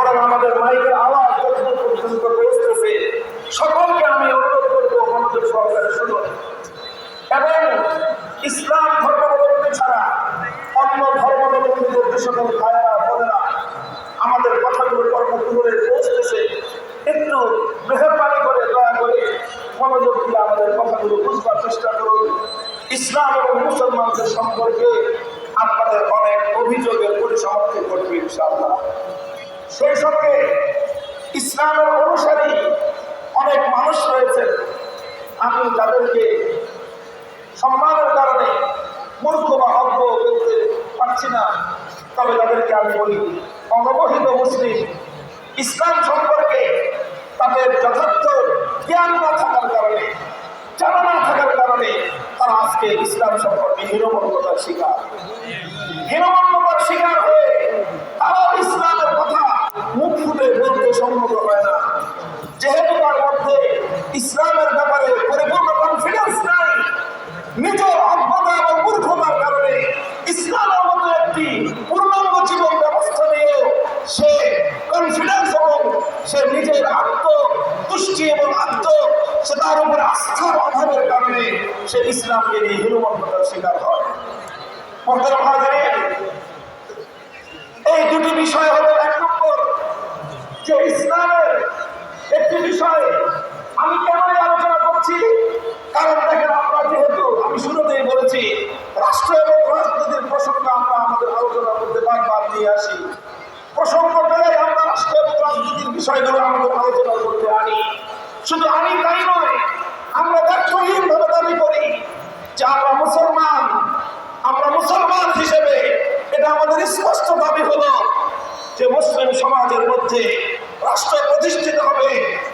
বরং আমাদের মাইকের আওয়াজ পর্যন্ত সকলকে আমি অনুরোধ করব মনোযোগ সহকারে শুনুন এবং ইসলাম ধর্মাবলম্বী ছাড়া অন্য ধর্মাবলম্বীদের যে সকল ভাইয়েরা, বোনেরা, আমাদের কথাগুলো কর্মগুলোরে পৌঁছতেছে একটু মেহরবানি করে, দয়া করে মনোযোগ দিয়ে আমাদের কথাগুলো বুঝবার চেষ্টা করুন। ইসলাম এবং মুসলমানদের সম্পর্কে আপনাদের অনেক অভিযোগের পরিসমাপ্তি করবে ইনশাআল্লাহ। সেই সঙ্গে ইসলামের অনুসারী অনেক মানুষ রয়েছে আমি তাদেরকে সম্মানের কারণে মূর্খ বা অজ্ঞ বলতে পারছি না। তবে তাদেরকে আমি বলি অনবহিত মুসলিম, ইসলাম সম্পর্কে তাদের যথার্থ জ্ঞান না থাকার কারণে, জানা না থাকার কারণে তারা আজকে ইসলাম সম্পর্কে হীরমন্ত্রতার শিকার। হীরমন্ত্র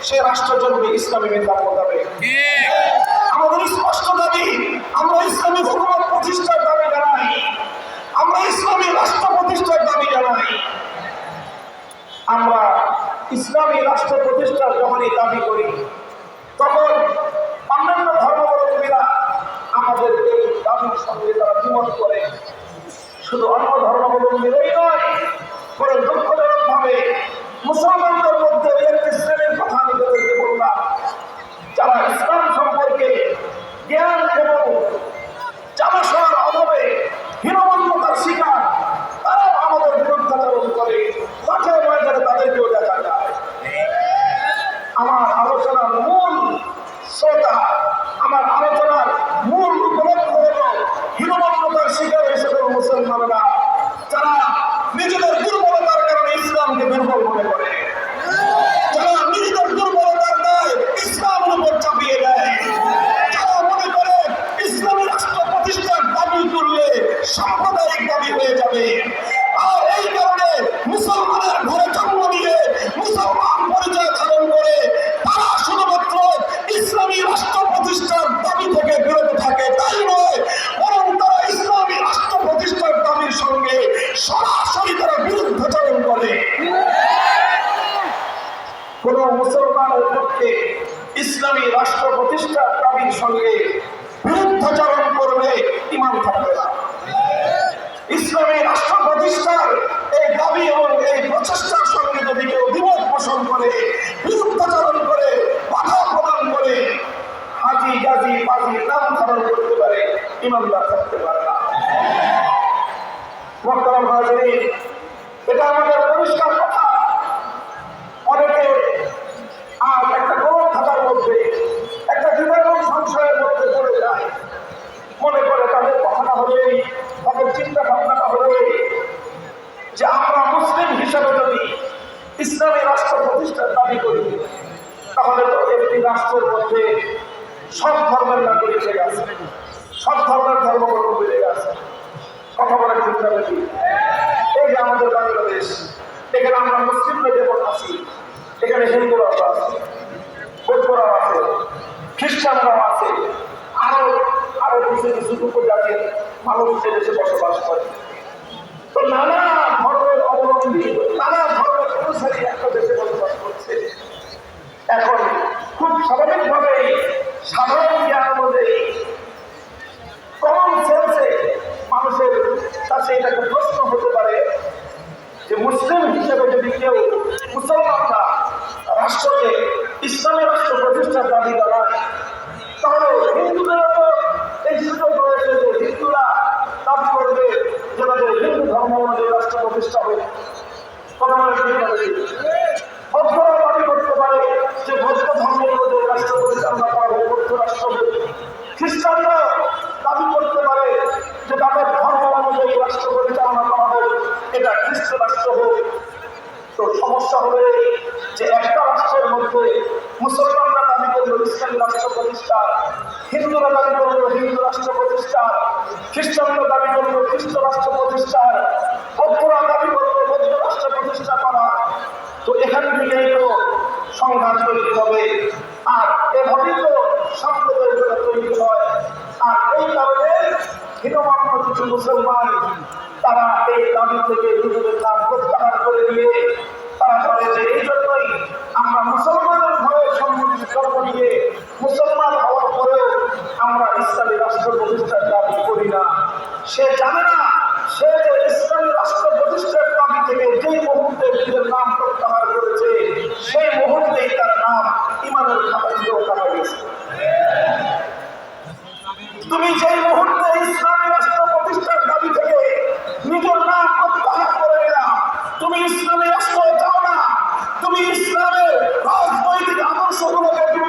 সে রাষ্ট্র জন্মে ইসলামী মেধার মোতাবেক আমাদের স্পষ্ট দাবি আমরা ইসলামী হুকুমত প্রতিষ্ঠার দাবি জানাই। আমরা ইসলামী রাষ্ট্র প্রতিষ্ঠার দাবি জানাই। আমরা ইসলামী রাষ্ট্র প্রতিষ্ঠার যখনই দাবি করি। তখন অন্যান্য ধর্মাবলম্বীরা আমাদের এই দাবির সঙ্গে তারা জীবন করে। শুধু অন্য ধর্মাবলম্বীরাই এই দাবি থেকে নিজেদের নাম প্রত্যাহার করে দিয়ে ইসলামের অস্ত্র চাও না। তুমি ইসলামের রাজনৈতিক আদর্শগুলোকে তুমি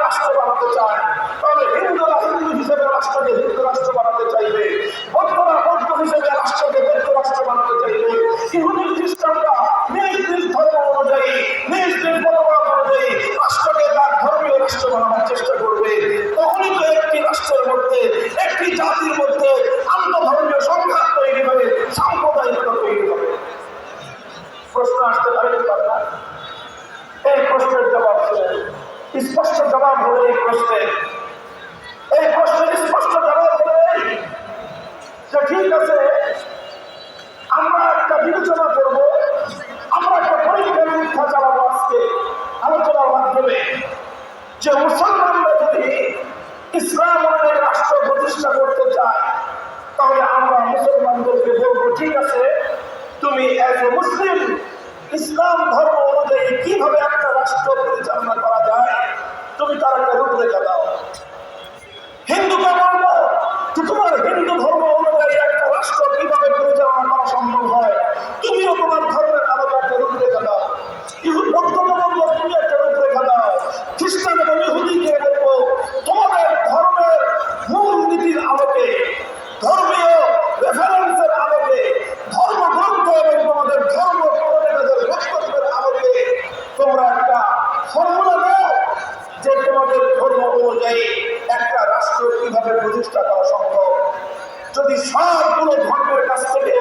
জবাব হলো এই প্রশ্নের এই প্রশ্নের স্পষ্ট জবাব হলো যে ঠিক আছে, আমরা একটা বিবেচনা করব, আমরা একটা পরীক্ষা নিরীক্ষা চালাবো আজকে আলোচনার মাধ্যমে। যে মুসলমানরা যদি ইসলাম রাষ্ট্র প্রতিষ্ঠা করতে চায়, তাহলে আমরা মুসলমানদেরকে বলব, ঠিক আছে, তুমি এজ এ মুসলিম ইসলাম ধর্ম অনুযায়ী কীভাবে একটা রাষ্ট্র পরিচালনা করো? তার কবর রেখে দাও হিন্দুকে বলব, যে তোমার হিন্দু ধর্ম অনুযায়ী একটা রাষ্ট্র কীভাবে পরিচালনা করা সম্ভব হয়, তুমিও তোমার ধর্মের আলাদা একটা রূপরেখা দাও ইহুদ বৌদ্ধকে বলব তুমি একটা রূপরেখা দাও খ্রিস্টান এবং ইহুদিকে বলব, তোমাদের ধর্মের মূল নীতির আলোকে সম্ভব। যদি সবগুলো ধর্মের কাছ থেকে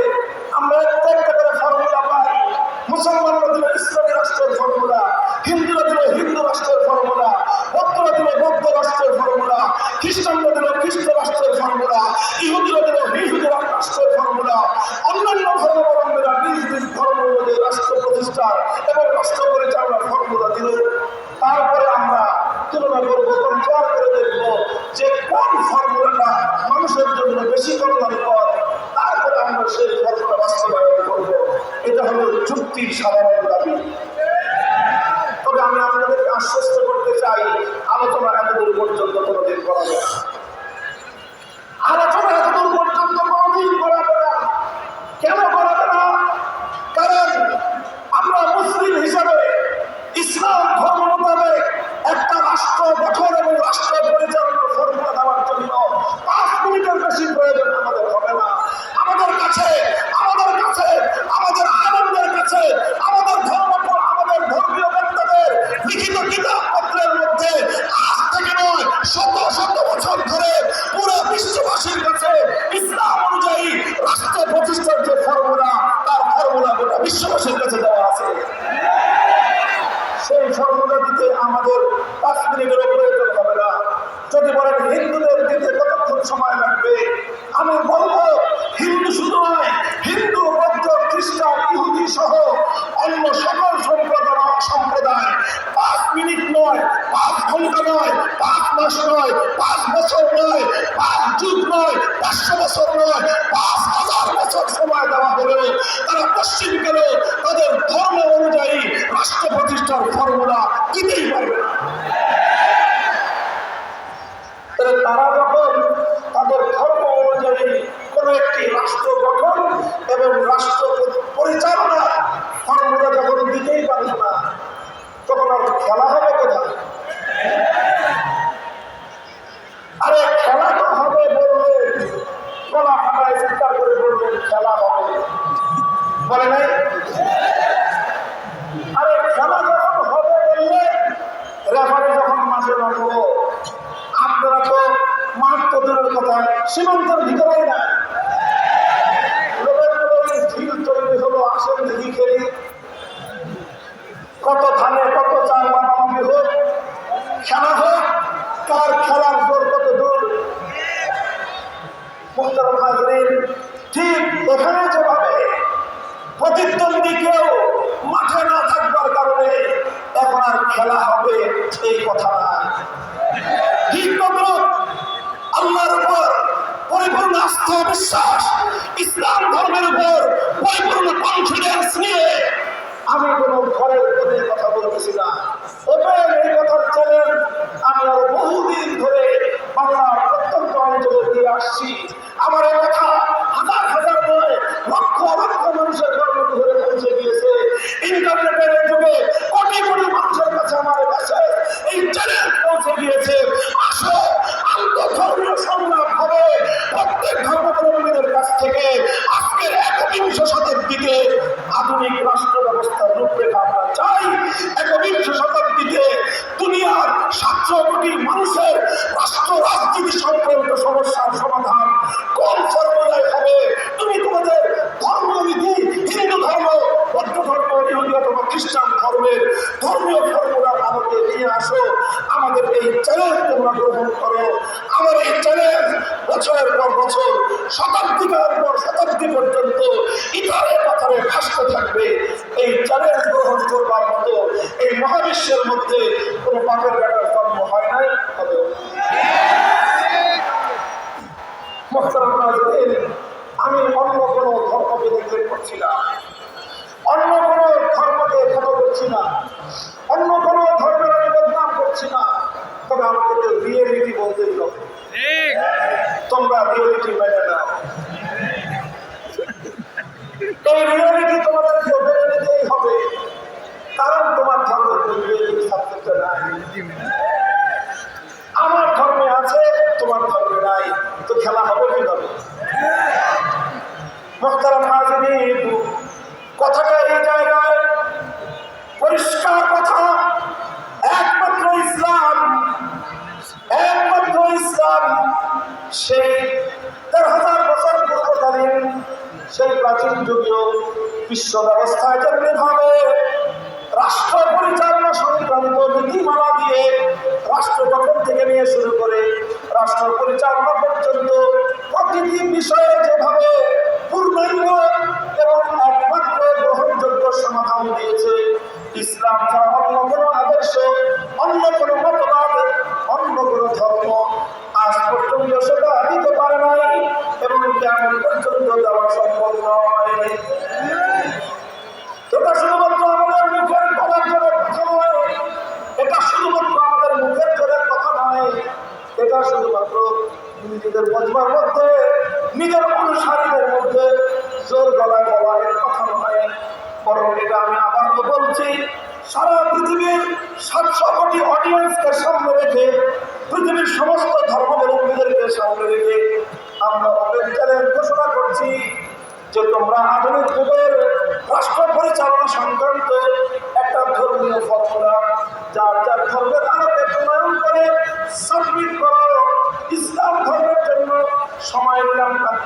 প্রযুক্তির সাধারণ সর্বদা দিতে আমাদের পাঁচ মিনিটেরও প্রয়োজন হবে না। যদি বলেন হিন্দুদের দিতে কতক্ষণ সময় লাগবে? আমি বলব, হিন্দু শুধু নয়, হিন্দু, বৌদ্ধ, খ্রিস্টান, ইহুদি সহ অন্য সকল সম্প্রদায় সম্প্রদায় পাঁচ মিনিট নয়, পাঁচ ঘণ্টা নয়, পাঁচ মাস নয়, পাঁচ বছর নয়, পাঁচ যুগ নয়, পাঁচশো বছর নয়, পাঁচ চার সময় দেওয়া হলেও তারা পশ্চিমকালে তাদের ধর্ম অনুযায়ী রাষ্ট্র প্রতিষ্ঠার ফর্মুলা দিতেই পারবে না। তারা যখন তাদের ধর্ম অনুযায়ী কোনো একটি রাষ্ট্র গঠন এবং রাষ্ট্র পরিচালনা ফর্মুলা যখন দিতেই পারবে না, তখন আর খেলা হবে কোথায়? পরিপূর্ণ আস্থা বিশ্বাস ইসলাম ধর্মের উপর পরিপূর্ণ কনফিডেন্স নিয়ে আমি কোনো ঘরের উপরের কথা বলতেছি না। ওপেন এই কথার চ্যালেঞ্জ আমি আরও বহুদিন ধরে বাংলার প্রত্যন্ত অঞ্চলে দিয়ে আসছি। আমার এই কথা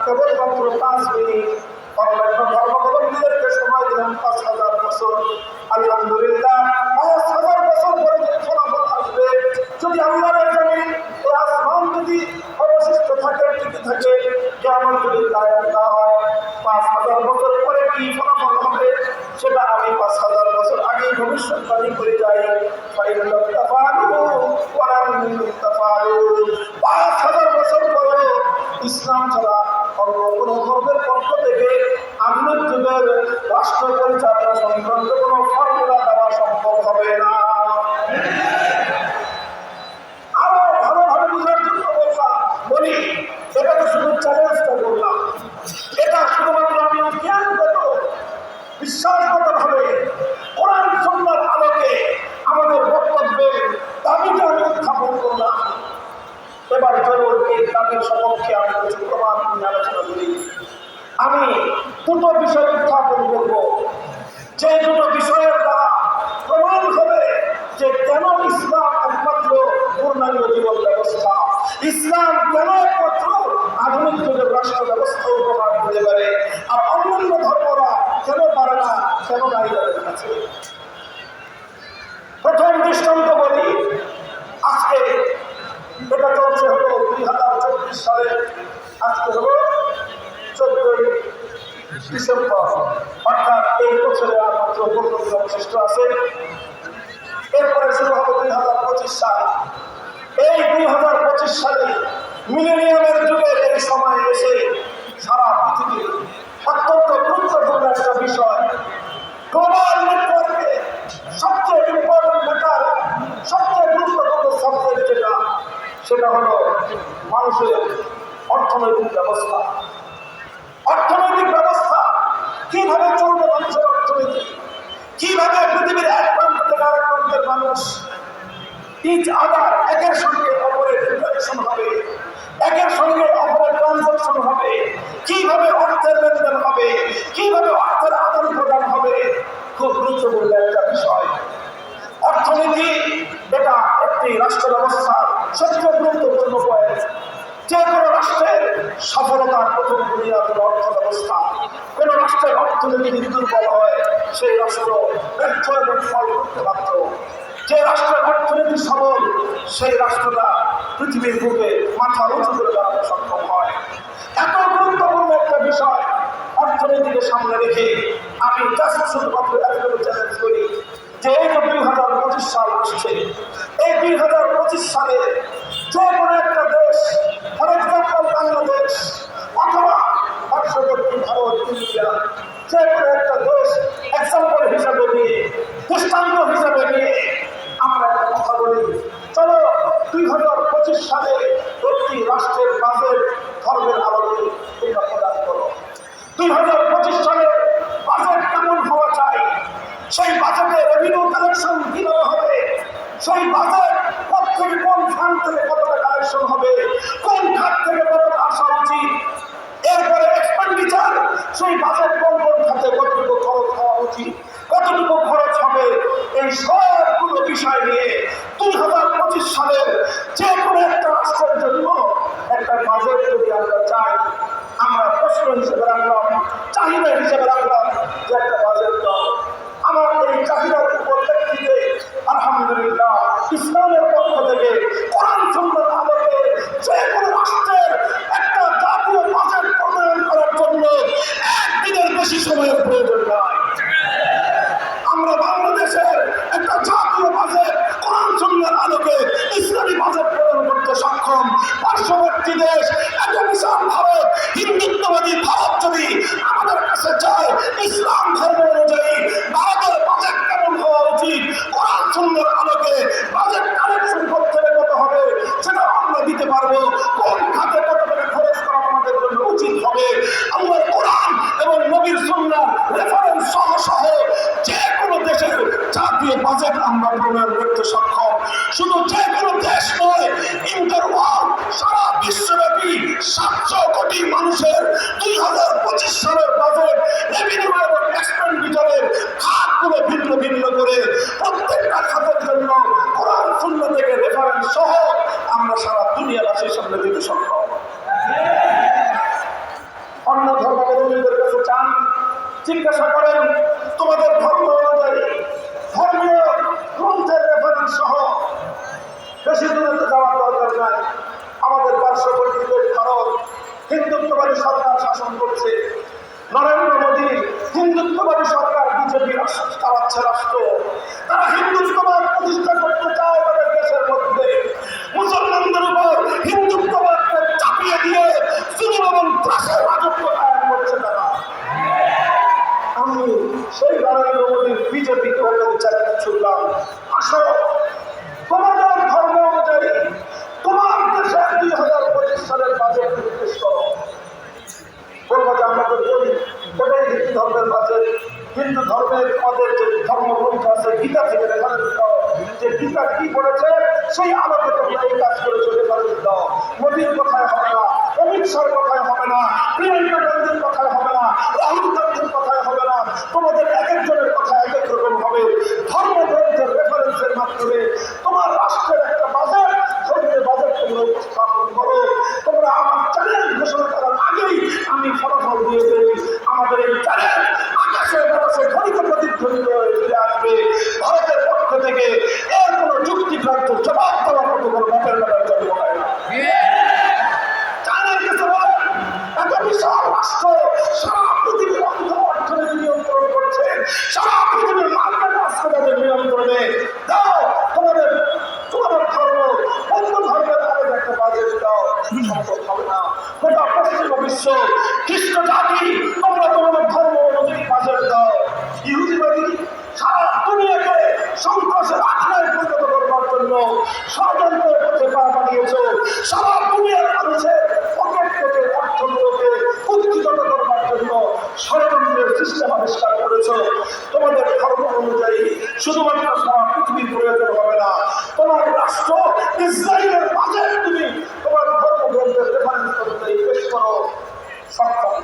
কেবলমাত্র পাঁচ মিনিট। অন্যান্য সময় দিলাম পাঁচ হাজার বছর। আলহামদুলিল্লাহ, পাঁচ হাজার বছর পরে যদি ফলাফল আসবে, যদি আল্লাহর জমিন এ আসমান যদি অবশিষ্ট থাকে, টিকে থাকে কেমন যদি কায়ন হয়, পাঁচ হাজার বছর পরে কি ফলাফল হবে, সেটা আমি পাঁচ হাজার বছর আগে ভবিষ্যৎবাদী করে যাই। ফাইনাল দাবির সপক্ষে আমি কিছু প্রমাণ নিয়ে আলোচনা করি। আমি দুটো বিষয় উত্থাপন করব। যে দুটো বিষয়ের দ্বারা প্রমাণ হবে যে কেন ইসলাম একমাত্র পূর্ণাঙ্গ জীবন ব্যবস্থা। ইসলাম কেন একমাত্র আধুনিক যুগের রাষ্ট্র ব্যবস্থা উপহার দিতে পারে? আর অন্যান্য ধর্মরা কেন পারে না, কেন নারীদের কাছে? প্রথম দৃষ্টান্ত বলি, আজকে এটা চলছে হলো দুই হাজার চব্বিশ সালে আজকে হলো চোদ্দই ডিসেম্বর। অর্থাৎ এই বছরে আছে। দুই হাজার পঁচিশ সাল। এই দুই হাজার পঁচিশ সালে যুগের এই সময় এসে অত্যন্ত গুরুত্বপূর্ণ একটা বিষয়। সবচেয়ে ইম্পর্টেন্ট সবচেয়ে গুরুত্বপূর্ণ সাবজেক্ট যেটা সেটা হলো মানুষের অর্থনৈতিক ব্যবস্থা। অর্থনৈতিক ব্যবস্থা কীভাবে চলবে মানুষের অর্থনীতি? কীভাবে পৃথিবীর এক প্রান্ত থেকে আরেক প্রান্তের মানুষ ইচ আদার একের সঙ্গে অপরের ইন্টারেকশন হবে? একের সঙ্গে অপরের ট্রানজাকশন হবে? কীভাবে অর্থের লেনদেন হবে? কীভাবে অর্থের আদান প্রদান হবে? খুব গুরুত্বপূর্ণ একটা বিষয়। অর্থনীতি এটা একটি রাষ্ট্র ব্যবস্থার সবচেয়ে গুরুত্বপূর্ণ পয়েন্ট যে কোনো রাষ্ট্রের সফলতার প্রথম বুনিয়াদ হলো অর্থ ব্যবস্থা কোন অর্থনীতি যদি দুর্বল হয়, সেই রাষ্ট্র ব্যর্থ এবং ফল করতে বাধ্য। যে রাষ্ট্রের অর্থনীতি সবল সেই রাষ্ট্রটা পৃথিবীর বুকে মাথা উঁচু করে দাঁড়াতে সক্ষম হয়। এত গুরুত্বপূর্ণ একটা বিষয় অর্থনীতিকে সামনে রেখে আমি জাস্ট শুধুমাত্র একদম চ্যালেঞ্জ করি যে এই যে দুই হাজার পঁচিশ সাল আসছে, এই দুই হাজার পঁচিশ সালে যে কোনো একটা দেশ, ফর এক্সাম্পল বাংলাদেশ, অথবা পার্শ্ববর্তী ভারত, ইন্ডিয়া। যে কোনো একটা দেশ এক্সাম্পল হিসাবে নিয়ে, দৃষ্টান্ত হিসাবে নিয়ে আমরা একটা কথা বলি। চলো দুই হাজার পঁচিশ সালে একটি কাছে চায়, ইসলাম ধর্ম অনুযায়ী ভারতের বাজেট কেমন হওয়া উচিত? কোরআন সুন্দর আলোকে বাজেট কালেকশন করতে কত হবে? সেটা আমরা দিতে পারব। কোন খাতে কত টাকা খরচ করা আমাদের জন্য উচিত হবে? আমরা কোরআন এবং নবীর সুন্নাহ রেফারেন্স সহ সহ যে কোনো দেশের জাতীয় বাজেট আমরা প্রণয়ন করতে সক্ষম। শুধু যে কোনো দেশ নয় ইন্টার ওয়ার্ল্ড সারা বিশ্বব্যাপী সাতশো খাতগুলো ভিন্ন ভিন্ন করে প্রত্যেকটা খাতের জন্য কোরআন শূন্য থেকে রেফারেন্স সহ আমরা সারা দুনিয়াবাসীর সামনে দিতে সক্ষম। অন্য ধর্মাবলম্বীদের কাছে চান, জিজ্ঞাসা করেন, তোমাদের ধর্ম অনুযায়ী ধর্মীয় গ্রন্থের রেফারেন্স সহ বেশি দূরে যাওয়ার দরকার নাই। আমাদের পার্শ্ববর্তী দেশ ভারত হিন্দুত্ববাদী সরকার শাসন করছে। নরেন্দ্র মোদী হিন্দুত্ববাদী সরকার বিজেপি চালাচ্ছে রাষ্ট্র মধ্যে, মুসলমানদের উপর হিন্দুত্ববাদকে চাপিয়ে দিয়ে জুলুম এবং ত্রাসের করছে তারা। আমি সেই নরেন্দ্র মোদীর বিজেপিকে চ্যালেঞ্জ ছুটলাম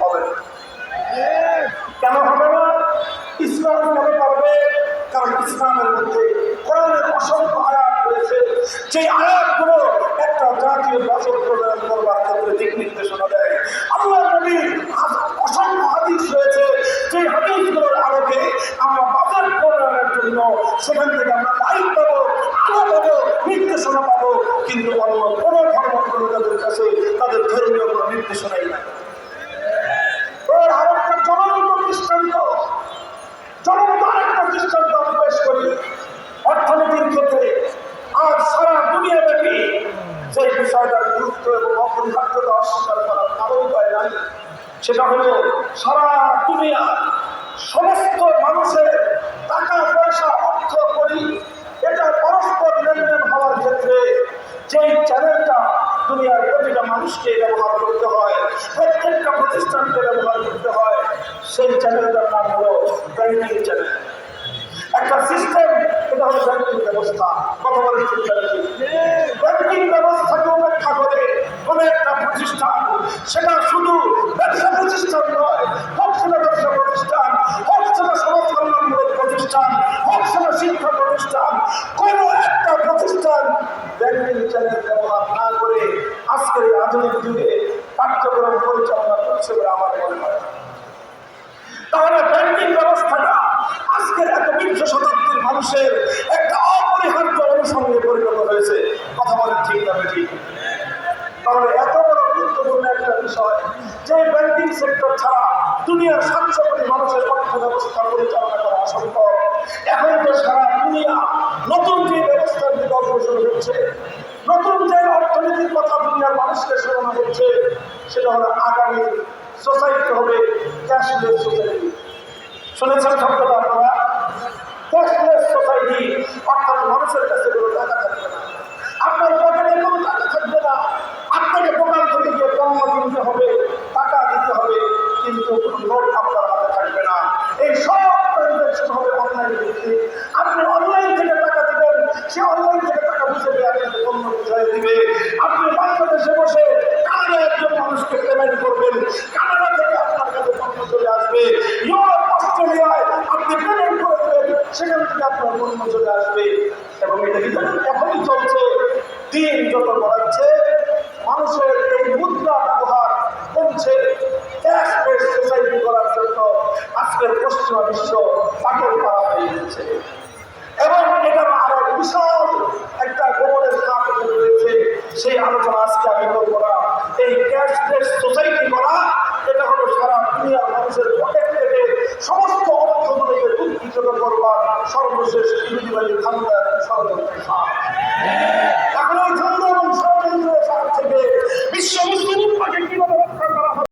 হবে কেন হবে না? ইসলাম কেন পারবে কারণ ইসলামের মধ্যে কোরআনের অসংখ্য আয়াত রয়েছে। সেই আয়াতগুলো একটা জাতীয় বাসক প্রণয়ন করবার ক্ষেত্রে দিক নির্দেশনা দেয়। আল্লাহ নবী অসংখ্য হাদিস রয়েছে। সেই হাদিসগুলোর আলোকে আমরা বাজার প্রণয়নের জন্য সেখান থেকে আমরা লাইট পাবো, আলো পাবো, নির্দেশনা পাবো। কিন্তু অন্য কোনো ধর্ম তাদের কাছে তাদের ধর্মীয় কোনো নির্দেশনা সেটা হলো সারা দুনিয়া। পরিণত হয়েছে, কথা বলেন ঠিক না ঠিক তাহলে এত বড় গুরুত্বপূর্ণ একটা বিষয়, যে ব্যাংকিং সেক্টর ছাড়া দুনিয়ার সাতশো কোটি মানুষের অর্থ ব্যবস্থা পরিচালনা করা অসম্ভব। এখন তো সারা দুনিয়া নতুন যে ব্যবস্থার দিকে অগ্রসর হচ্ছে, নতুন যে অর্থনীতির কথা দুনিয়ার মানুষকে শোনানো হচ্ছে, সেটা হলো আগামী সোসাইটি হবে ক্যাশলেস সোসাইটি শুনেছেন শব্দটা আপনারা? ক্যাশলেস সোসাইটি অর্থাৎ মানুষের কাছে টাকা আপনার পকেটে কোনো টাকা থাকবে না। আপনাকে দোকান থেকে গিয়ে পণ্য কিনতে হবে, টাকা দিতে হবে, কিন্তু লোক আপনার হাতে থাকবে না। এই সব ট্রানজ্যাকশন হবে অনলাইন ভিত্তিক আপনি অনলাইন থেকে টাকা দেবেন, সে অনলাইন থেকে টাকা বুঝে দিয়ে আপনাকে পণ্য বুঝাই দিবে। আপনি